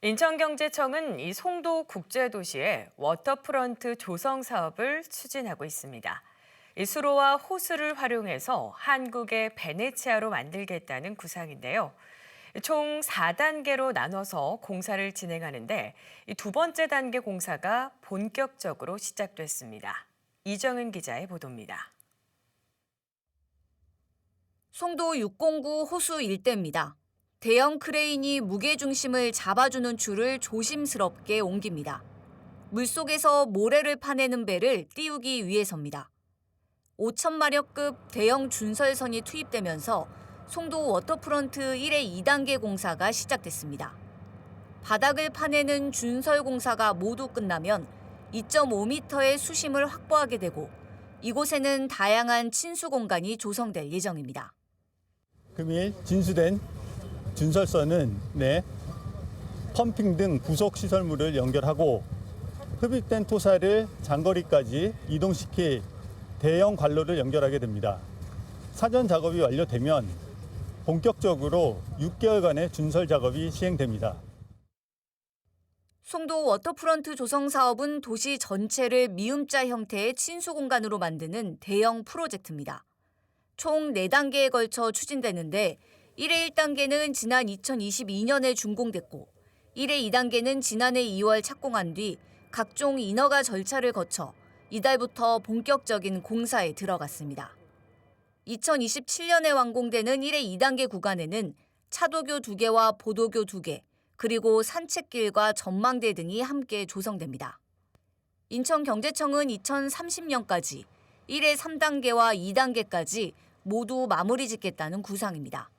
인천경제청은 이 송도 국제도시에 워터프런트 조성 사업을 추진하고 있습니다. 이 수로와 호수를 활용해서 한국의 베네치아로 만들겠다는 구상인데요. 총 4단계로 나눠서 공사를 진행하는데 이두 번째 단계 공사가 본격적으로 시작됐습니다. 이정은 기자의 보도입니다. 송도 609 호수 일대입니다. 대형 크레인이 무게 중심을 잡아주는 줄을 조심스럽게 옮깁니다. 물속에서 모래를 파내는 배를 띄우기 위해서입니다. 5천마력급 대형 준설선이 투입되면서 송도 워터프런트 1의 2단계 공사가 시작됐습니다. 바닥을 파내는 준설 공사가 모두 끝나면 2.5m의 수심을 확보하게 되고 이곳에는 다양한 친수 공간이 조성될 예정입니다. 금일 진수된 준설선은 네, 펌핑 등 부속 시설물을 연결하고 흡입된 토사를 장거리까지 이동시킬 대형 관로를 연결하게 됩니다. 사전 작업이 완료되면 본격적으로 6개월간의 준설 작업이 시행됩니다. 송도 워터프런트 조성 사업은 도시 전체를 미음자 형태의 친수 공간으로 만드는 대형 프로젝트입니다. 총 4단계에 걸쳐 추진되는데 1회 1단계는 지난 2022년에 준공됐고 1회 2단계는 지난해 2월 착공한 뒤 각종 인허가 절차를 거쳐 이달부터 본격적인 공사에 들어갔습니다. 2027년에 완공되는 1회 2단계 구간에는 차도교 2개와 보도교 2개, 그리고 산책길과 전망대 등이 함께 조성됩니다. 인천경제청은 2030년까지 1회 3단계와 2단계까지 모두 마무리 짓겠다는 구상입니다.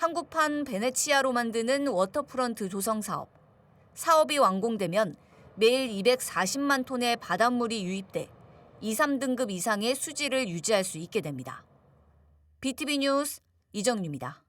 한국판 베네치아로 만드는 워터프런트 조성 사업. 사업이 완공되면 매일 240만 톤의 바닷물이 유입돼 2, 3등급 이상의 수질을 유지할 수 있게 됩니다. BTV 뉴스 이정유입니다.